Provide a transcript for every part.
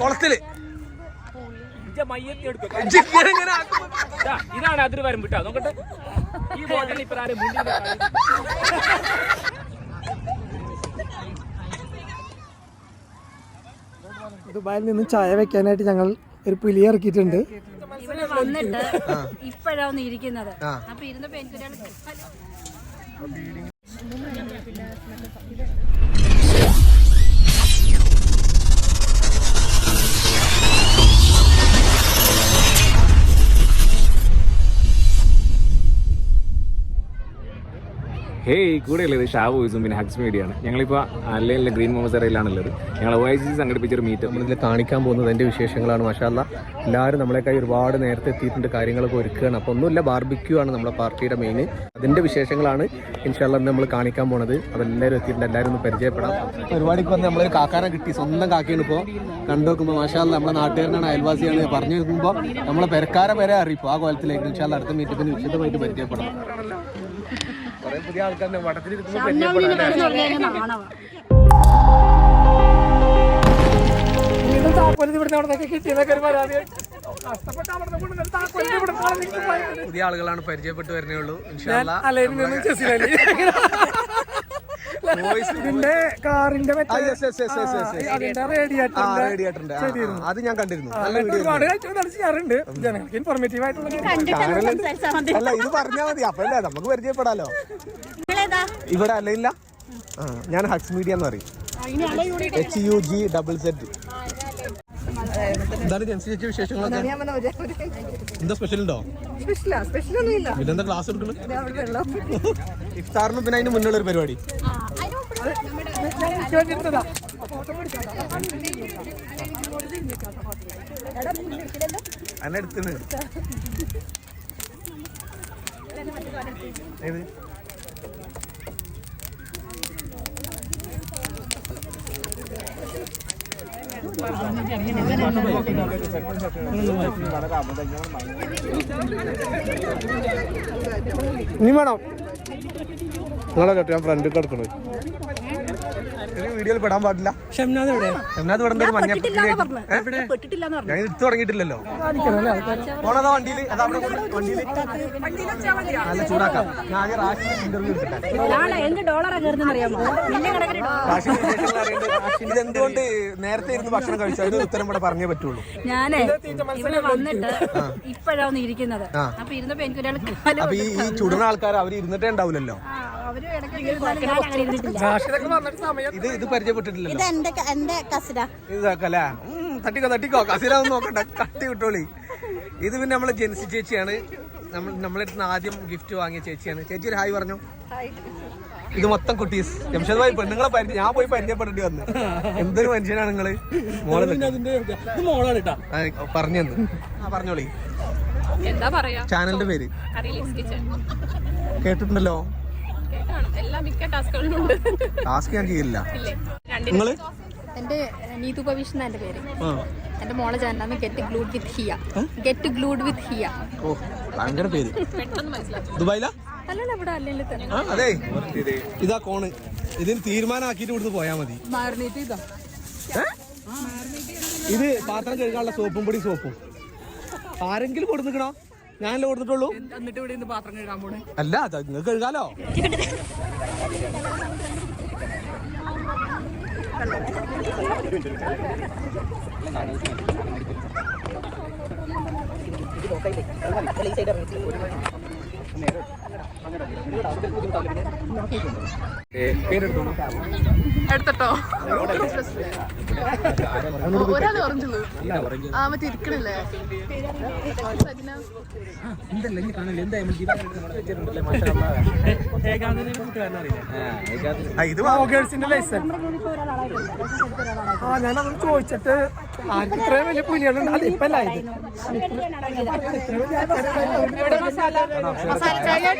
കുളത്തിൽ. ഇതാണ് അതിര് വരും വിട്ടോ. നോക്കട്ടെ. ഈ ബോട്ടിൽ ഇപ്പൊ ആരും ദുബായിൽ നിന്ന് ചായ വെക്കാനായിട്ട് ഞങ്ങൾ ഒരു പുലി ഇറക്കിയിട്ടുണ്ട്. ഇവിടെ വന്നിട്ട് ഇപ്പോഴാണ് ഇരിക്കുന്നത്. അപ്പൊ ഇരുന്നപ്പോ എനിക്കൊരാൾ ഹേയ് കൂടെ ഉള്ളത് ഷാവ് വോയിസും പിന്നെ ഹക്സ് മീഡിയാണ് ഞങ്ങളിപ്പോൾ അല്ലയിലെ ഗ്രീൻ മോമസറയിലാണുള്ളത് ഞങ്ങൾ ഒ ഐ സി സംഘടിപ്പിച്ച ഒരു മീറ്റ് നമ്മളിതിൽ കാണിക്കാൻ പോകുന്നത് എന്റെ വിശേഷങ്ങളാണ് മഷാല്ല. എല്ലാവരും നമ്മളെക്കായി ഒരുപാട് നേരത്തെ എത്തിയിട്ടുണ്ട് കാര്യങ്ങളൊക്കെ ഒരുക്കുകയാണ്. അപ്പോൾ ഒന്നുമില്ല ബാർബിക്യൂ ആണ് നമ്മുടെ പാർട്ടിയുടെ മെയിൻ അതിന്റെ വിശേഷങ്ങളാണ് ഇൻഷാല്ല നമ്മൾ കാണിക്കാൻ പോണത്. അപ്പോൾ എത്തിയിട്ടുണ്ട് എല്ലാവരും ഒന്ന് പരിചയപ്പെടാം. പരിപാടിക്ക് വന്ന് നമ്മളൊരു കാക്കാനെ കിട്ടി സ്വന്തം കാക്കയാണ് ഇപ്പോൾ കണ്ടു നോക്കുമ്പോൾ മഷാല്ല നമ്മുടെ നാട്ടുകാരനാണ് അയൽവാസിയാണ്. പറഞ്ഞു നോക്കുമ്പോൾ നമ്മളെ പെരക്കാരെ പേരെ അറിയിപ്പോൾ ആ കോലത്തിലേക്ക്. ഇൻഷാല്ല അടുത്ത മീറ്റപ്പിന് വിശദമായിട്ട് പരിചയപ്പെടാം. പുതിയ ആൾക്കാർ വടത്തിലിരിക്കുമ്പോൾ വീണ്ടും ഇവിടുന്ന് ഒരു പരാതി. എനിക്ക് പുതിയ ആളുകളാണ് പരിചയപ്പെട്ട് വരുന്നേ ഉള്ളൂ അലയിൽ നിന്നും. ഇതിന്റെ കാറിന്റെ റേഡിയേറ്ററിന്റെ അത് ഞാൻ കണ്ടിരുന്നു. നല്ല വീഡിയോ ഒരുപാട് ചെയ്യാറുണ്ട്. ജനങ്ങൾക്ക് ഇൻഫോർമേറ്റീവ് ആയിട്ടുള്ള അല്ല ഇത് പറഞ്ഞാൽ മതി. അപ്പല്ലേ നമുക്ക് പരിചയപ്പെടാലോ? ഇവിടെ അല്ല ഇല്ല. ഞാൻ ഹക്സ് മീഡിയ എന്ന് പറയും. H U G double set എന്താണ് ജെൻസി ചേച്ചി വിശേഷങ്ങളൊക്കെ? എന്താ സ്പെഷ്യൽ ഉണ്ടോ? പിന്നെന്താ ക്ലാസ് എടുക്കുന്നത് ഇഫ്താറിന് പിന്നെ അതിന് മുന്നിലുള്ള ഒരു പരിപാടി. അന്നെ എടുത്തിന്. ഏത്? നീ വേണം. നിങ്ങളെ കേട്ടോ ഞാൻ ഫ്രണ്ട് കിടക്കണത്. വീഡിയോയിൽ പെടാൻ പാടില്ല. ഷംനാഥ് എവിടെ? ഇവിടെ മഞ്ഞ ഞാൻ എടുത്തു തുടങ്ങിയിട്ടില്ലല്ലോ. പോണതാ വണ്ടിയിൽ അതാ അവിടെ വണ്ടിയിൽ നല്ല ചൂടാക്കാം. ഞാൻ റാഷിന്റെ ഇന്റർവ്യൂ എടുത്തിട്ടെ നാളെ എന്ത് ഡോളറാ കയറുന്ന അറിയാമോ? നിന്നെ കിടക്കണ റാഷിന്റെ വിശേഷങ്ങൾ അറിയേണ്ടത് ഇത് എന്തുകൊണ്ട് നേരത്തെ ഇരുന്ന് ഭക്ഷണം കഴിച്ചു. അതിന് ഉത്തരം ഇവിടെ പറഞ്ഞേ പറ്റുള്ളൂ. ഞാനേ ഇവിടെ വന്നിട്ട് ഇപ്പോഴാണ് ഇരിക്കുന്നത് അപ്പൊ ഇരുന്നപ്പോ എനിക്കൊരാൾ കാലം അപ്പൊ ഈ ഈ ചുടുന്ന ആൾക്കാർ അവർ ഇരുന്നിട്ടേ ഉണ്ടാവില്ലല്ലോ ഇത് ഇത് പരിചയപ്പെട്ടിട്ടില്ലല്ലോ. എന്റെ എന്റെ കസിന. ഇതാക്കല്ലേ? ഉം, തട്ടിക്കോ തട്ടിക്കോ. കസിലൊന്നും നോക്കണ്ട. തട്ടി വിട്ടോളി. ഇത് പിന്നെ നമ്മളെ ജെൻസി ചേച്ചിയാണ്. നമ്മൾ നമ്മളെ അടുത്ത് ആദ്യം ഗിഫ്റ്റ് വാങ്ങിയ ചേച്ചിയാണ്. ചേച്ചി ഒരു ഹായ് പറഞ്ഞു. ഇത് മൊത്തം കുട്ടീസ്. ജംഷദ് ഭായി പെണ്ണുങ്ങളെ പരിചയം ഞാൻ പോയി പരിചയപ്പെടേണ്ടി വന്നു. എന്തൊരു മനുഷ്യനാണ് നിങ്ങൾ? മോളെ ഇത് പറഞ്ഞു പറഞ്ഞോളി. എന്താ പറയാ? ചാനലിന്റെ പേര്. കേട്ടിട്ടുണ്ടല്ലോ. ടാസ്ക് ഞാൻ ചെയ്യില്ല. നിങ്ങൾ? എന്റെ നീതു പവിഷ് എന്റെ പേര്. ആ. എന്റെ മോളെ ചാനലാണ് ഗെറ്റ് ഗ്ലൂഡ് വിത്ത് ഹിയ ഗെറ്റ് ഗ്ലൂഡ് വിത്ത് ഹിയ ഓ ഭയങ്കര പേര്. പെട്ടെന്ന് മനസ്സിലാക്കി ദുബായിലാ? അല്ലല്ല ഇവിടെ അല്ലെങ്കിൽ തന്നെ അതെ. ഇതാ കോണ്. ഇതിന് തീരുമാനമാക്കിയിട്ട് ഇവിടുന്ന് പോയാ മതി. ഇത് പാത്രം കഴുകാനുള്ള സോപ്പും പൊടി സോപ്പും. ആരെങ്കിലും കൊടുത്തിക്കണോ ഞാനല്ലേ കൊടുത്തിട്ടുള്ളൂ? അല്ല അത് നിങ്ങൾക്ക് കഴുകാലോ? എടുത്തട്ടോ? ഒരാൾ ഓറഞ്ചുള്ളൂ. ആ മറ്റേ ഇരിക്കണില്ലേ? ഇത് ആ ഞാൻ അത് ചോദിച്ചിട്ട് ആർക്ക് ഇത്രയും വലിയ പുലികളുണ്ട്? അത് ഇത്. മസാല ചായ ഇതിൽ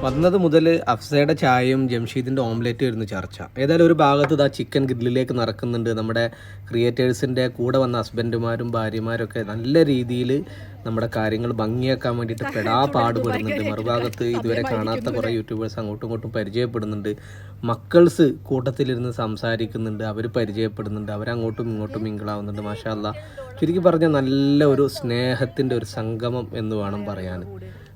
വന്നത് മുതൽ അഫ്സയുടെ ചായയും ജംഷീദിന്റെ ഓംലെറ്റും ആയിരുന്നു ചർച്ച. ഏതായാലും ഒരു ഭാഗത്ത് ഇതാ ചിക്കൻ ഗ്രില്ലിലേക്ക് നടക്കുന്നുണ്ട്. നമ്മുടെ ക്രിയേറ്റേഴ്സിന്റെ കൂടെ വന്ന ഹസ്ബൻഡുമാരും ഭാര്യമാരൊക്കെ നല്ല രീതിയിൽ നമ്മുടെ കാര്യങ്ങൾ ഭംഗിയാക്കാൻ വേണ്ടിയിട്ട് പെടാ പാടുപെടുന്നുണ്ട്. മറുഭാഗത്ത് ഇതുവരെ കാണാത്ത കുറേ യൂട്യൂബേഴ്സ് അങ്ങോട്ടും ഇങ്ങോട്ടും പരിചയപ്പെടുന്നുണ്ട്. മക്കൾസ് കൂട്ടത്തിലിരുന്ന് സംസാരിക്കുന്നുണ്ട്. അവർ പരിചയപ്പെടുന്നുണ്ട്. അവരങ്ങോട്ടും ഇങ്ങോട്ടും മിങ്കിളാവുന്നുണ്ട്. മാഷാല്ല ചുരുക്കി പറഞ്ഞാൽ നല്ല ഒരു സ്നേഹത്തിന്റെ ഒരു സംഗമം എന്ന് വേണം പറയാൻ.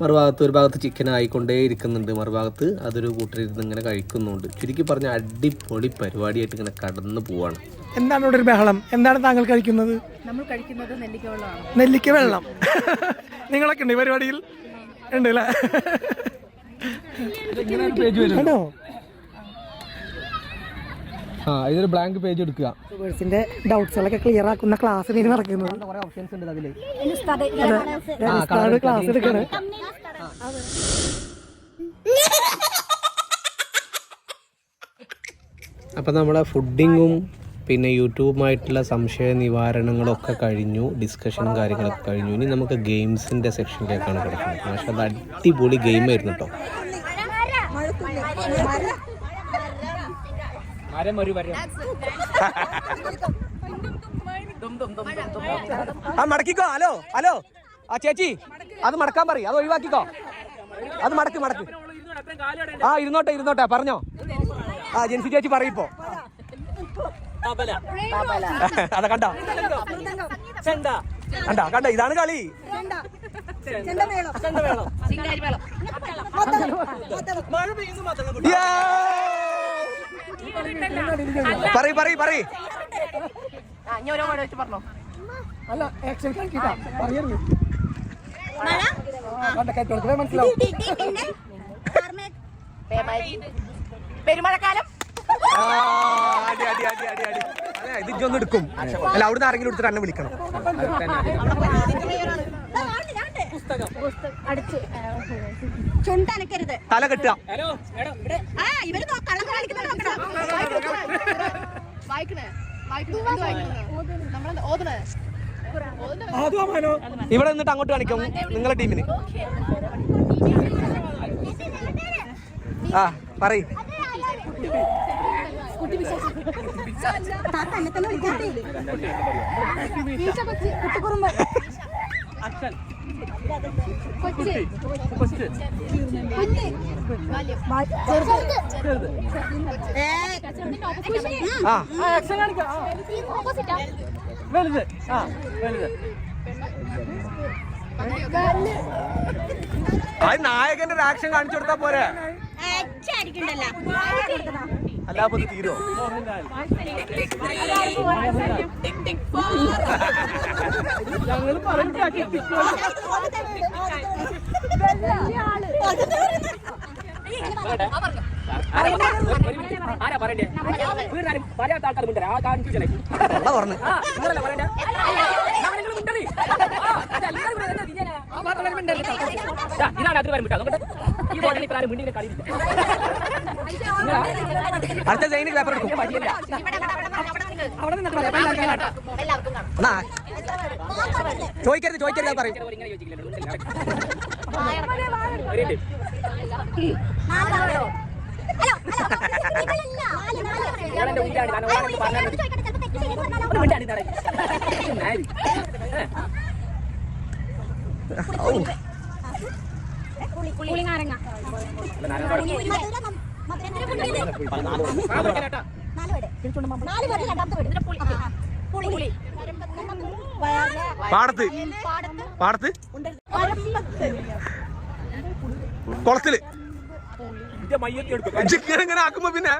മറുഭാഗത്ത് ഒരു ഭാഗത്ത് ചിക്കൻ ആയിക്കൊണ്ടേ ഇരിക്കുന്നുണ്ട്. മറുഭാഗത്ത് അതൊരു കൂട്ടരിരുന്ന് ഇങ്ങനെ കഴിക്കുന്നുണ്ട്. ചുരുക്കി പറഞ്ഞ അടിപൊളി പരിപാടിയായിട്ട് ഇങ്ങനെ കടന്നു പോവാണ്. എന്താണ് ഇവിടെ ഒരു ബഹളം? എന്താണ് താങ്കൾ കഴിക്കുന്നത്? നമ്മൾ കഴിക്കുന്നത് നെല്ലിക്ക വെള്ളമാണ്. നെല്ലിക്ക വെള്ളം. നിങ്ങളൊക്കെ ഉണ്ട് പരിപാടിയിൽ? ഉണ്ട് അല്ലേ ഇതൊരു ബ്ലാങ്ക് പേജ് എടുക്കുക. യൂട്യൂബേഴ്സിന്റെ ഡൗട്ട്സുകളൊക്കെ ക്ലിയർ ആക്കുന്ന ക്ലാസ് ഇനി നടക്കുന്നത്. കുറേ ഓപ്ഷൻസ് ഉണ്ട് അതിൽ ക്ലാസ് എടുക്കണേ. അപ്പോൾ നമ്മളെ ഫുഡിങ്ങും പിന്നെ യൂട്യൂബുമായിട്ടുള്ള സംശയ നിവാരണങ്ങളൊക്കെ കഴിഞ്ഞു. ഡിസ്കഷനും കാര്യങ്ങളൊക്കെ കഴിഞ്ഞു. ഇനി നമുക്ക് ഗെയിംസിന്റെ സെക്ഷനിലേക്കാണ് കിടക്കുന്നത്. പക്ഷേ അത് അടിപൊളി ഗെയിമായിരുന്നു കേട്ടോ ആ മടക്കിക്കോ. Hello hello. ആ ചേച്ചി അത് മടക്കാൻ പറയും. അത് ഒഴിവാക്കിക്കോ. അത് മടക്ക് മടക്ക്. ആ ഇരുന്നോട്ടെ ഇരുന്നോട്ടെ. പറഞ്ഞോ. ആ ജെൻസി ചേച്ചി പറയിപ്പോ അതെ കണ്ടോ? കണ്ടോ? കണ്ടോ? ഇതാണ് കളി. പറയ് പറയ് പറയ്. അല്ല ആക്ഷൻ കാണിക്കാ പറയരുത്. മനസ്സിലാവും. പെരുമഴക്കാലം. ഇത് എടുക്കും. അല്ല അവിടുന്ന് ആരെങ്കിലും എടുത്തിട്ട് അന്നെ വിളിക്കണം. അടിച്ച് ചുണ്ടനക്കരുത്. തല കെട്ടുക. വായിക്കണേ? ഇവിടെ നിന്നിട്ട് അങ്ങോട്ട് കാണിക്കും നിങ്ങളെ ടീമിന്. ആ പറയ്. തന്നെ വീഴ്ച കൊച്ചി ചെറുത്. ആ ഓപ്പോസിറ്റാ വലുത് ആ വലുത് അത് നായകന്റെ ഒരു ആക്ഷൻ കാണിച്ചു കൊടുത്താ പോരെ അടിക്കണ്ടല്ലോ അല്ലാ അപ്പൊ ഇത് തീരോ ഉള്ള പറഞ്ഞു അടുത്ത ജൈനിക്ക് പേപ്പർ എടുക്കും എന്നാ ചോദിക്കരുത് ചോദിക്കരുത് ഞാൻ പറയും പുളിനാരങ്ങ നാല് പേര് രണ്ടാമത്തെ വീട് പുളി പുളി പാടത്ത്. പാടത്ത്? കുളത്തിൽ. ഇങ്ങനെ ആക്കുമ്പോ പിന്നെ.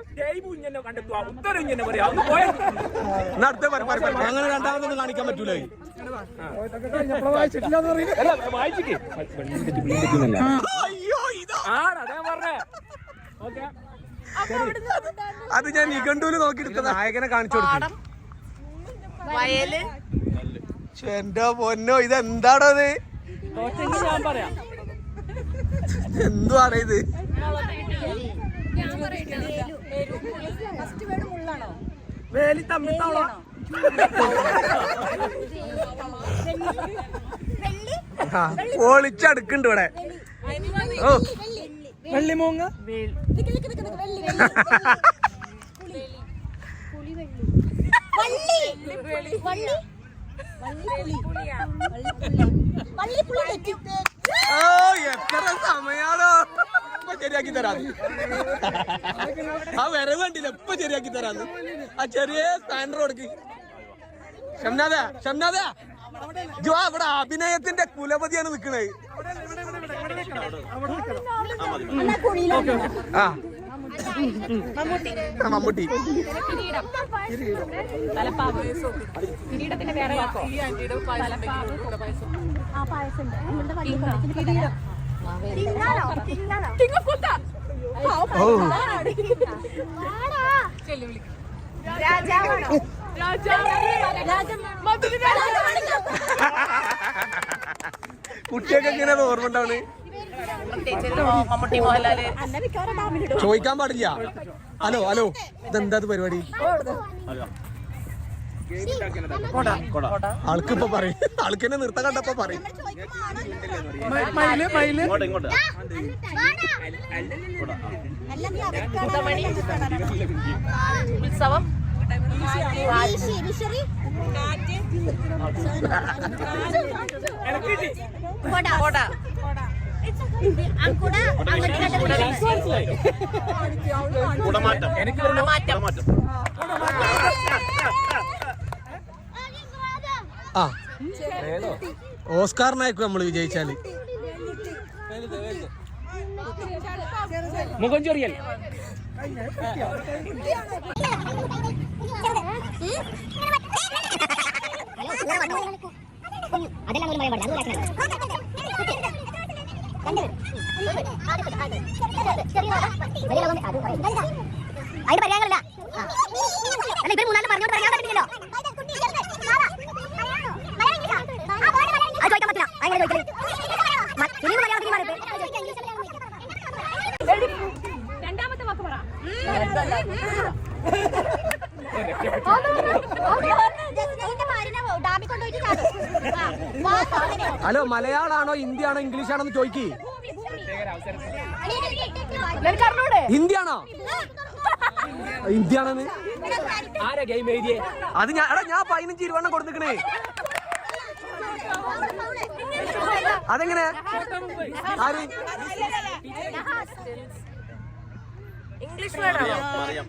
അങ്ങനെ രണ്ടാമതൊന്നും കാണിക്കാൻ പറ്റൂല? അത് ഞാൻ നിഘണ്ടുവിൽ നോക്കിയെടുത്ത നായകനെ കാണിച്ചു കൊടുക്കും. വയൽ. എന്റെ പൊന്നോ ഇത് എന്താണോ ഇത് എന്തുവാണ് ഇത് വേലി തമ്മിൽ ഒളിച്ചടുക്കുണ്ട് പൊളിച്ചടുക്കുണ്ട് ഇവിടെ ഓ വെള്ളിമൂങ്ങ ഓ എത്ര സമയാണോ ഇപ്പൊ ശരിയാക്കി തരാന്ന് ആ വരവ് കണ്ടില്ല. ഇപ്പൊ ശരിയാക്കി തരാന്ന് ആ ചെറിയ സ്റ്റാൻഡർ കൊടുക്ക്. ഷംനാദ ഷംനാദ. ജോ അവിടെ അഭിനയത്തിന്റെ കുലപതിയാണ് നിക്കണേ. ആ. ആ, മമ്മൂട്ടി. ഓ. കുട്ടിയൊക്കെ എങ്ങനെയാണ് ഓർമ്മ ഉണ്ടാവണ് ചോദിക്കാൻ പാടില്ല. Hello hello. ഇതെന്താ ഇത് പരിപാടി? ആൾക്കിപ്പോ പറയും. ആൾക്ക് എന്നെ നിർത്താൻ കണ്ടപ്പോ പറയും. ആ. ഓസ്കാറിനായിരിക്കും നമ്മൾ വിജയിച്ചാൽ. മുഖം ചൊറിയൽ. അതെല്ലാം ഒരു പറയാൻ പാടില്ല അതിന് പരിഹാരങ്ങളില്ല അല്ല ഇവർ മൂന്നാൽ പറഞ്ഞോണ്ട് പറയാൻ പറ്റില്ലല്ലോ ഡാമിൽ കൊണ്ടുപോയിട്ട് ചാടും. ഹലോ മലയാളാണോ ഹിന്ദി ആണോ ഇംഗ്ലീഷ് ആണോ എന്ന് ചോദിക്കി. ഹിന്ദിയാണോ ഹിന്ദിയാണെന്ന് ആരാ ഗെയിം എഴുതിയേ? അത് ഞാൻ എടാ ഞാൻ പതിനഞ്ച് ഇരുപണ്ണം കൊടുത്തിക്കണേ അതെങ്ങനെ? ആര്?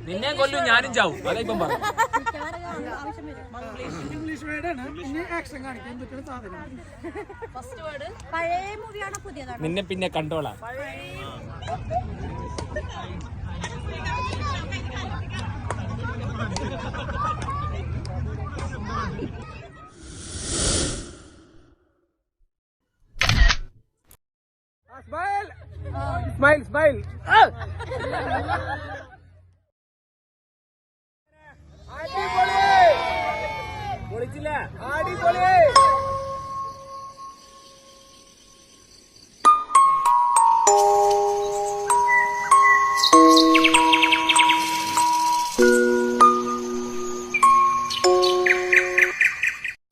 നിന്നെ കൊല്ലും ഞാനും ചാവും. അതാ ഇപ്പം പറഞ്ഞു ഇംഗ്ലീഷ് വേർഡാണ്. നിന്നെ പിന്നെ കണ്ടോളാം. ஸ்மைல் ஸ்மைல் அடிபொலி அடிபொலி